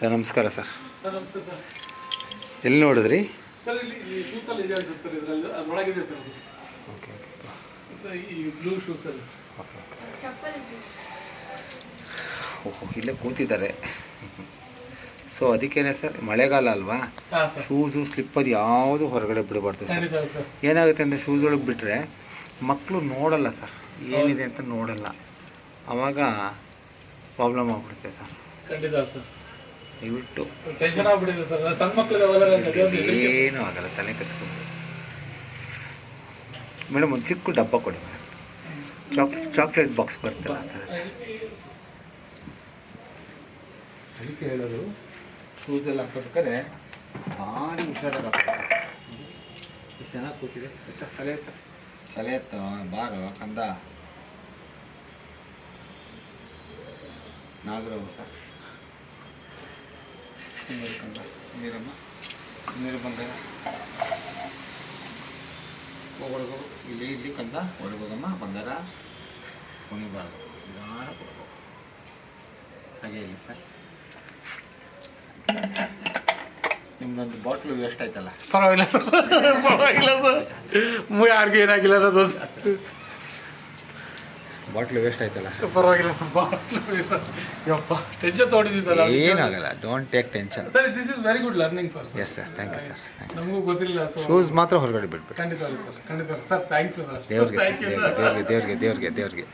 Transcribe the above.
Sir ನಮಸ್ಕಾರ sir. Sir ನಮಸ್ತೆ sir ಎಲ್ಲಿ ನೋಡಿದ್ರಿ? ಸರ್ ಇಲ್ಲಿ ಈ ಶೂಸ್ ಅಲ್ಲಿ ಇದೆ ಅನ್ಸುತ್ತೆ ಸರ್ ಇದರಲ್ಲಿ ಅದ್ರೊಳಗಿದೆ ಸರ್. ಅದು ಓಕೆ ಸರ್ ಈ ಬ್ಲೂ ಶೂಸ್ ಅಲ್ಲಿ. ಓಕೆ ಓಹೋ ಇಲ್ಲೇ ಕೂತಿದ್ದಾರೆ. ಸೊ ಅದಕ್ಕೇನೆ ಸರ್ ಮಳೆಗಾಲ ಅಲ್ವಾ? ಹಾಂ ಸರ್. ಶೂಸು ಸ್ಲಿಪ್ಪರ್ ಯಾವುದು ಹೊರಗಡೆ ಬಿಡಬಾರ್ದು ಸರ್. ಖಂಡಿತ ಸರ್. ಏನಾಗುತ್ತೆ ಅಂದರೆ ಶೂಸ್ ಒಳಗೆ ಬಿಟ್ಟರೆ ಮಕ್ಕಳು ನೋಡಲ್ಲ ಸರ್. ಏನಿದೆ ಅಂತ ನೋಡಲ್ಲ. ಆವಾಗ ಪ್ರಾಬ್ಲಮ್ ಆಗ್ಬಿಡುತ್ತೆ ಸರ್. ಖಂಡಿತ ಸರ್. ದಯವಿಟ್ಟು. ಟೆನ್ಷನ್ ಆಗ್ಬಿಟ್ಟಿದೆ ಸರ್. ಸಣ್ಣ ಮಕ್ಕಳಿಗೆ ಏನೂ ಆಗಲ್ಲ ತಲೆ ಕೆಡಿಸ್ಕೊಂಡು. ಮೇಡಮ್ ಒಂದು ಚಿಕ್ಕ ಡಬ್ಬ ಕೊಡಿ ಮೇಡಮ್. ಚಾಕ್ ಚಾಕ್ಲೇಟ್ ಬಾಕ್ಸ್ ಬರ್ತಲ್ಲ ಆ ಥರ ಅದಕ್ಕೆ ಹೇಳೋದು ಶೂಸ್ ಎಲ್ಲ ಹಾಕೋಬೇಕಾದ್ರೆ ಭಾರಿ ಹುಷಾರಾಗಿ ಹಾಕ್ಬೇಕು ಎಷ್ಟು ಚೆನ್ನಾಗಿ ಕೂತಿದೆ. ತಲೆ ಎತ್ತ. ತಲೆ ಎತ್ತ ಬಾರೋ ಕಂದ. ನಾಗರ ಸರ್ ನೀರಮ್ಮ, ನೀರು ಬಂಗಾರ ಒಳಗು ಇಲ್ಲಿ ಇಲ್ಲಿ ಕಂದ ಒಳಗೋಗಮ್ಮ ಬಂಗಾರ ಕುಣಿಬಾರ್ದು. ನಿಧಾನ ಕೊಡಬೇಕು ಹಾಗೆ ಇಲ್ಲಿ ಸರ್. ನಿಮ್ದೊಂದು ಬಾಟ್ಲು ವೇಸ್ಟ್ ಆಯ್ತಲ್ಲ? ಪರವಾಗಿಲ್ಲ ಸರ್. ಪರವಾಗಿಲ್ಲ ಸರ್. ಯಾರಿಗೂ ಏನಾಗಿಲ್ಲ ಅನ್ನೋದು. ಬಾಟ್ಲು ವೇಸ್ಟ್ ಆಯ್ತಲ್ಲ. ಪರವಾಗಿಲ್ಲ ಯಪ್ಪ ಟೆನ್ಷನ್ ತೊಗೊಂಡಿದ್ದೀವಿ ಏನಾಗಲ್ಲ don't take tension sir this is very good learning for sir yes sir thank you sir ನಮಗೂ ಗೊತ್ತಿಲ್ಲ ಶೂಸ್ ಮಾತ್ರ ಹೊರಗಡೆ ಬಿಟ್ಬಿಟ್ಟು ಖಂಡಿತ ಸರ್ ಖಂಡಿತ ಸರ್. ಥ್ಯಾಂಕ್ಸ್ ಸರ್ ದೇವ್ರಿಗೆ ದೇವ್ರಿಗೆ ದೇವ್ರಿಗೆ ದೇವ್ರಿಗೆ ದೇವ್ರಿಗೆ.